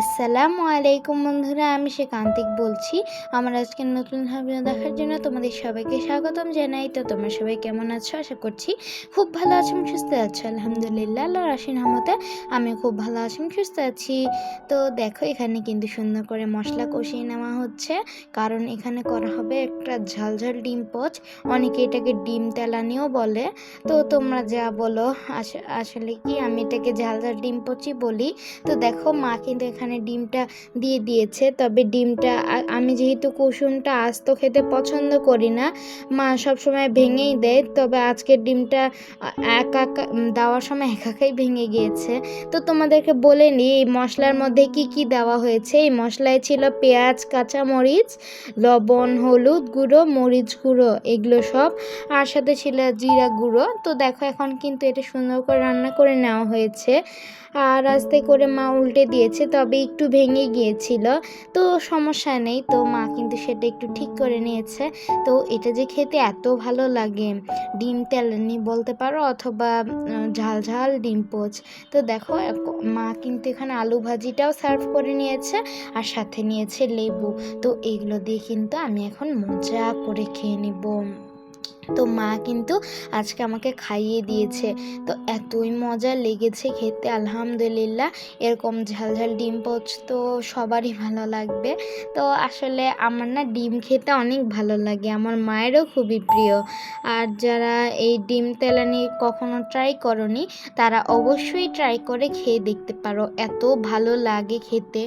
আসসালামু আলাইকুম বন্ধুরা, আমি সে কান্তিক বলছি। আমার আজকের নতুন ভিডিও দেখার জন্য তোমাদের সবাইকে স্বাগতম জানাই। তো তোমরা সবাই কেমন আছো? আশা করছি খুব ভালো আছো আমি সুস্থ আছো। আলহামদুলিল্লাহ আল্লাহ রাশিন রহমতে আমি খুব ভালো আছি সুস্থ আছি। তো দেখো, এখানে কিন্তু সুন্দর করে মশলা কষিয়ে নেওয়া হচ্ছে। কারণ এখানে করা হবে একটা ঝালঝাল ডিম পোচ। অনেকে এটাকে ডিম তেলানিও বলে। তো তোমরা যা বলো আস- আসলে কি আমি এটাকে ঝালঝাল ডিম পোচই বলি? তো দেখো, মা কিন্তু এখানে ডিমটা দিয়ে দিয়েছে। তবে ডিমটা আমি যেহেতু কুসুমটা আস্ত খেতে পছন্দ করি না, মা সবসময় ভেঙেই দেয়। তবে আজকের ডিমটা একা দেওয়ার সময় একাকাই ভেঙে গিয়েছে। তো তোমাদেরকে বলে নিই এই মশলার মধ্যে কি কি দেওয়া হয়েছে? এই মশলায় ছিল পেঁয়াজ কাঁচা মরিচ লবণ, হলুদ গুঁড়ো, মরিচ গুঁড়ো, এগুলো সব। আর সাথে ছিল জিরা গুঁড়ো। তো দেখো এখন কিন্তু এটা সুন্দর করে রান্না করে নেওয়া হয়েছে। আর আস্তে করে মা উল্টে দিয়েছে। তবে একটু ভেঙে গিয়েছিল, তো সমস্যা নেই। তো মা কিন্তু সেটা একটু ঠিক করে নিয়েছে। তো এটা যে খেতে এত ভালো লাগে, ডিম তেলানি বলতে পারো অথবা ঝাল ঝাল ডিম পোচ। তো দেখো মা কিন্তু এখানে আলু ভাজিটাও সার্ভ করে নিয়েছে আর সাথে নিয়েছে লেবু। তো এগুলো দিয়ে কিন্তু আমি এখন মজা করে খেয়ে নিব। তো মা কিন্তু আজকে আমাকে খাইয়ে দিয়েছে। তো এতই মজা লেগেছে খেতে, আলহামদুলিল্লাহ। এরকম ঝাল ঝাল ডিম পোচ তো সবারই ভালো লাগবে। তো আসলে আমার না ডিম খেতে অনেক ভালো লাগে। আমার মায়েরও খুবই প্রিয়। আর যারা এই ডিম তেলানি কখনো ট্রাই করনি, তারা অবশ্যই ট্রাই করে খেয়ে দেখতে পারো। এত ভালো লাগে খেতে।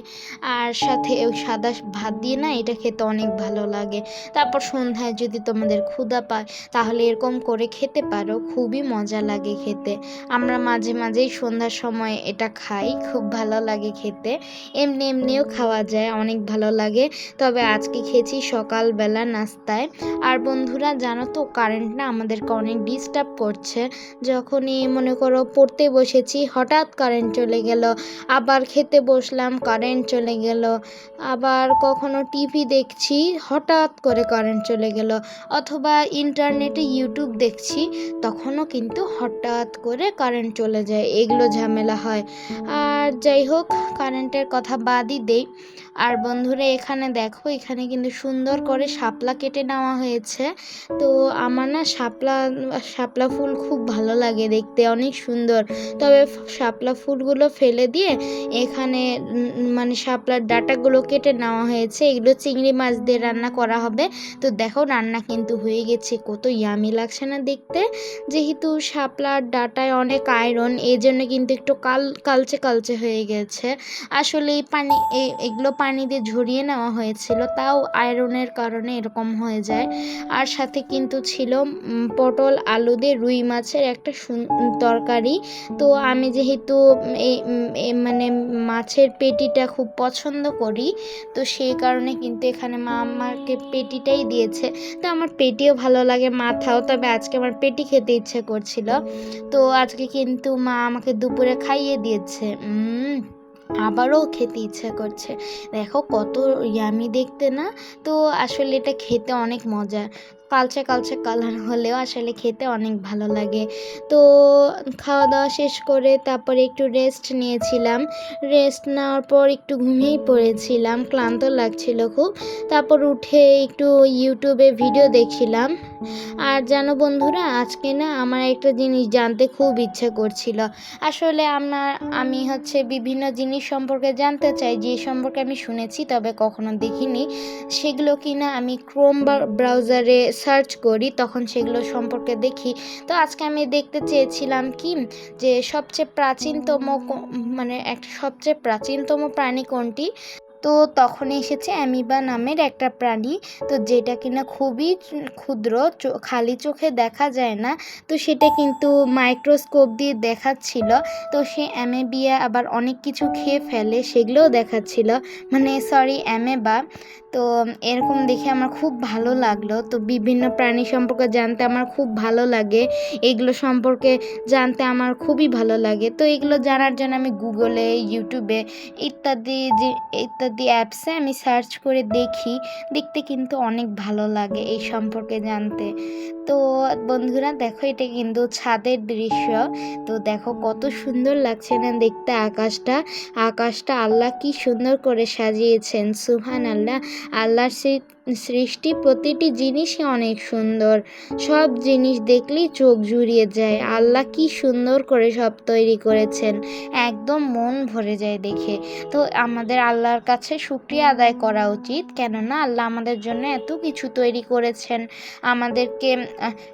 আর সাথে সাদা ভাত দিয়ে না এটা খেতে অনেক ভালো লাগে। তারপর সন্ধ্যায় যদি তোমাদের ক্ষুধা পায় তাহলে এরকম করে খেতে পারো, খুবই মজা লাগে খেতে। আমরা মাঝে মাঝেই সন্ধ্যার সময় এটা খাই, খুব ভালো লাগে খেতে। এমনি এমনিও খাওয়া যায়, অনেক ভালো লাগে। তবে আজকে খেয়েছি সকালবেলা নাস্তায়। আর বন্ধুরা, জানো তো কারেন্ট না আমাদেরকে অনেক ডিস্টার্ব করছে। যখনই মনে করো পড়তে বসেছি, হঠাৎ কারেন্ট চলে গেল। আবার খেতে বসলাম কারেন্ট চলে গেল। আবার কখনো টিভি দেখছি, হঠাৎ করে কারেন্ট চলে গেল। অথবা ইন্টারনেটে ইউটিউব দেখছি, তখনও কিন্তু হঠাৎ করে কারেন্ট চলে যায়, এগুলো ঝামেলা হয়। আর যাই হোক কারেন্টের কথা বাদই দেই। আর বন্ধুরা, এখানে দেখো, এখানে কিন্তু সুন্দর করে শাপলা কেটে নেওয়া হয়েছে। তো আমার না শাপলা শাপলা ফুল খুব ভালো লাগে দেখতে, অনেক সুন্দর। তবে শাপলা ফুলগুলো ফেলে দিয়ে এখানে মানে শাপলার ডাটাগুলো কেটে নেওয়া হয়েছে। এগুলো চিংড়ি মাছ দিয়ে রান্না করা হবে। তো দেখো, রান্না কিন্তু হয়ে গেছে কত ইয়ামি লাগছে না দেখতে। যেহেতু শাপলার ডাটায় অনেক আয়রন এই জন্য কিন্তু একটু কাল, কালচে কালচে হয়ে গেছে। আসলে এই পানি এগুলো পানি দিয়ে ঝরিয়ে নেওয়া হয়েছিল, তাও আয়রনের কারণে এরকম হয়ে যায়। আর সাথে কিন্তু ছিল পটল, আলু দিয়ে রুই মাছের একটা তরকারি। তো আমি যেহেতু এই মানে মাছের পেটিটা খুব পছন্দ করি, তো সেই কারণে কিন্তু এখানে মা আমাকে পেটিটাই দিয়েছে। তো আমার পেটিও ভালো লাগে মাথাও তবে আজকে আমার পেটি খেতে ইচ্ছে করছিল। তো আজকে কিন্তু মা আমাকে দুপুরে খাইয়ে দিয়েছে। আবারও খেতে ইচ্ছে করছে। দেখো কত ইয়ামি দেখতে না? তো আসলে এটা খেতে অনেক মজা। কালচে কালচে কালার হলেও আসলে খেতে অনেক ভালো লাগে। তো খাওয়া দাওয়া শেষ করে তারপরে একটু রেস্ট নিয়েছিলাম। রেস্ট নেওয়ার পর একটু ঘুমিয়েই পড়েছিলাম, ক্লান্ত লাগছিল খুব। তারপর উঠে একটু ইউটিউবে ভিডিও দেখছিলাম। আর জানো বন্ধুরা, আজকে না আমার একটা জিনিস জানতে খুব ইচ্ছে করছিল। আসলে আমার, আমি হচ্ছে বিভিন্ন জিনিস সম্পর্কে জানতে চাই, যে সম্পর্কে আমি শুনেছি তবে কখনো দেখিনি। সেগুলো কিনা আমি ক্রোম ব্রাউজারে সার্চ করি, তখন সেগুলো সম্পর্কে দেখি। তো আজকে আমি দেখতে চেয়েছিলাম কি, যে সবচেয়ে প্রাচীনতম মানে একটা সবচেয়ে প্রাচীনতম প্রাণী কোনটি? তো তখন এসেছে অ্যামিবা নামের একটা প্রাণী। তো যেটা কিনা খুবই ক্ষুদ্র খালি চোখে দেখা যায় না। তো সেটা কিন্তু মাইক্রোস্কোপ দিয়ে দেখাচ্ছিল। তো সে অ্যামেবিয়া আবার অনেক কিছু খেয়ে ফেলে, সেগুলোও দেখাচ্ছিল। মানে সরি অ্যামেবা। তো এরকম দেখে আমার খুব ভালো লাগল। তো বিভিন্ন প্রাণী সম্পর্কে জানতে আমার খুব ভালো লাগে। এগুলো সম্পর্কে জানতে আমার খুবই ভালো লাগে। তো এগুলো জানার জন্য আমি গুগলে ইউটিউবে ইত্যাদি যে, ইত্যাদি অ্যাপসে আমি সার্চ করে দেখি। দেখতে কিন্তু অনেক ভালো লাগে এই সম্পর্কে জানতে। তো বন্ধুরা, দেখো এটা কিন্তু ছাদের দৃশ্য। তো দেখো কত সুন্দর লাগছে না দেখতে আকাশটা। আকাশটা আল্লাহ কি সুন্দর করে সাজিয়েছেন। সুহান আল্লাহ আল্লাহর সেই সৃষ্টি প্রতিটি জিনিসই অনেক সুন্দর। সব জিনিস দেখলেই চোখ জুড়িয়ে যায়। আল্লাহ কি সুন্দর করে সব তৈরি করেছেন। একদম মন ভরে যায় দেখে। তো আমাদের আল্লাহর কাছে শুক্রিয়া আদায় করা উচিত। কেননা আল্লাহ আমাদের জন্য এত কিছু তৈরি করেছেন। আমাদেরকে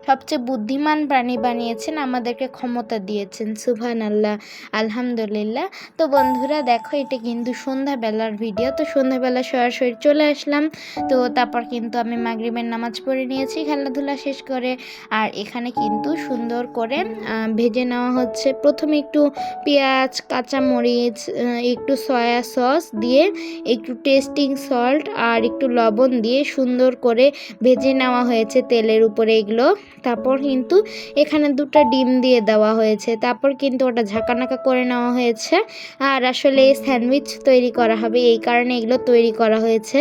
সবচেয়ে বুদ্ধিমান প্রাণী বানিয়েছেন। আমাদেরকে ক্ষমতা দিয়েছেন। সুভান আল্লাহ আলহামদুলিল্লাহ। তো বন্ধুরা, দেখো, এটা কিন্তু সন্ধ্যাবেলার ভিডিও। তো সন্ধ্যাবেলা সরাসরি চলে আসলাম। তো তারপর কিন্তু আমি মাগরিবের নামাজ পড়ে নিয়েছি, খেলাধুলা শেষ করে। আর এখানে কিন্তু সুন্দর করে ভেজে নেওয়া হচ্ছে। প্রথমে একটু পেঁয়াজ, কাঁচামরিচ একটু সয়া সস দিয়ে একটু টেস্টিং সল্ট আর একটু লবণ দিয়ে সুন্দর করে ভেজে নেওয়া হয়েছে তেলের উপরে এগুলো। তারপর কিন্তু এখানে দুটো ডিম দিয়ে দেওয়া হয়েছে। তারপর কিন্তু ওটা ঝাঁকানাকা করে নেওয়া হয়েছে। আর আসলে স্যান্ডউইচ তৈরি করা হবে, এই কারণে এগুলো তৈরি করা হয়েছে।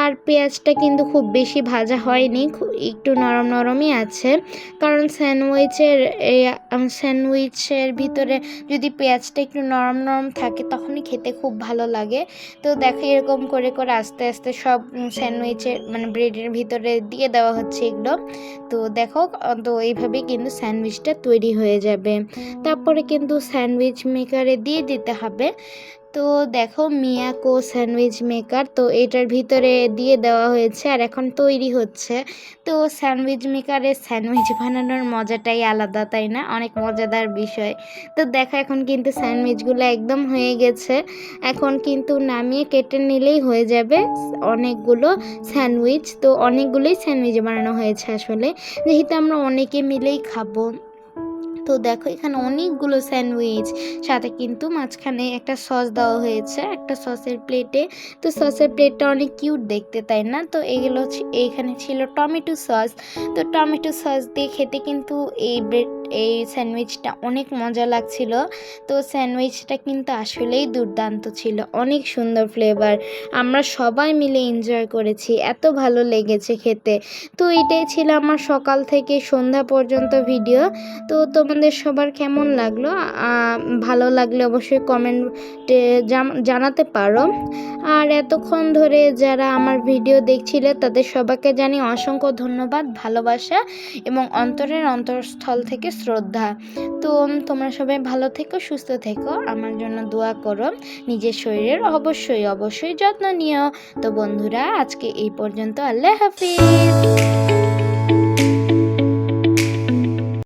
আর পেঁয়াজটা কিন্তু খুব বেশি ভাজা হয়নি একটু নরম নরমই আছে। কারণ স্যান্ডউইচের স্যান্ডউইচের ভিতরে যদি পেঁয়াজটা একটু নরম নরম থাকে তখনই খেতে খুব ভালো লাগে। তো দেখো এরকম করে করে আস্তে আস্তে সব স্যান্ডউইচের মানে ব্রেডের ভিতরে দিয়ে দেওয়া হচ্ছে এগুলো তো দেখো তো এইভাবেই কিন্তু স্যান্ডউইচটা তৈরি হয়ে যাবে। তারপরে কিন্তু স্যান্ডউইচ মেকারে দিয়ে দিতে হবে। তো দেখো মিয়াকো স্যান্ডউইচ মেকার, তো এটার ভিতরে দিয়ে দেওয়া হয়েছে আর এখন তৈরি হচ্ছে। তো স্যান্ডউইচ মেকারে স্যান্ডউইচ বানানোর মজাটাই আলাদা, তাই না? অনেক মজাদার বিষয়। তো দেখো এখন কিন্তু স্যান্ডউইচগুলো একদম হয়ে গেছে। এখন কিন্তু নামিয়ে কেটে নিলেই হয়ে যাবে অনেকগুলো স্যান্ডউইচ। তো অনেকগুলোই স্যান্ডউইচ বানানো হয়েছে আসলে। যেহেতু আমরা অনেকে মিলেই খাব। তো দেখো, এখানে অনেকগুলো স্যান্ডউইচ, সাথে কিন্তু মাঝখানে একটা সস দেওয়া হয়েছে, একটা সসের প্লেটে। তো সসের প্লেটটা অনেক কিউট দেখতে, তাই না? তো এগুলো এখানে ছিল টমেটো সস। তো টমেটো সস দিয়ে খেতে কিন্তু এই ব্রেড এই স্যান্ডউইচটা অনেক মজা লাগছিল। তো স্যান্ডউইচটা কিন্তু আসলেই দুর্দান্ত ছিল। অনেক সুন্দর ফ্লেভার আমরা সবাই মিলে এনজয় করেছি। এত ভালো লেগেছে খেতে। তো এটাই ছিল আমার সকাল থেকে সন্ধ্যা পর্যন্ত ভিডিও তো তোমাদের সবার কেমন লাগল? ভালো লাগলে অবশ্যই কমেন্টে জানাতে পারো। আর এতক্ষণ ধরে যারা আমার ভিডিও দেখছিলে, তাদের সবাইকে জানি অসংখ্য ধন্যবাদ, ভালোবাসা এবং অন্তরের অন্তরস্থল থেকে শ্রদ্ধা। তো তোমরা সবাই ভালো থেকো, সুস্থ থেকো। আমার জন্য দোয়া করো। নিজের শরীরের অবশ্যই অবশ্যই যত্ন নিও। তো বন্ধুরা, আজকে এই পর্যন্ত আল্লাহ হাফিজ।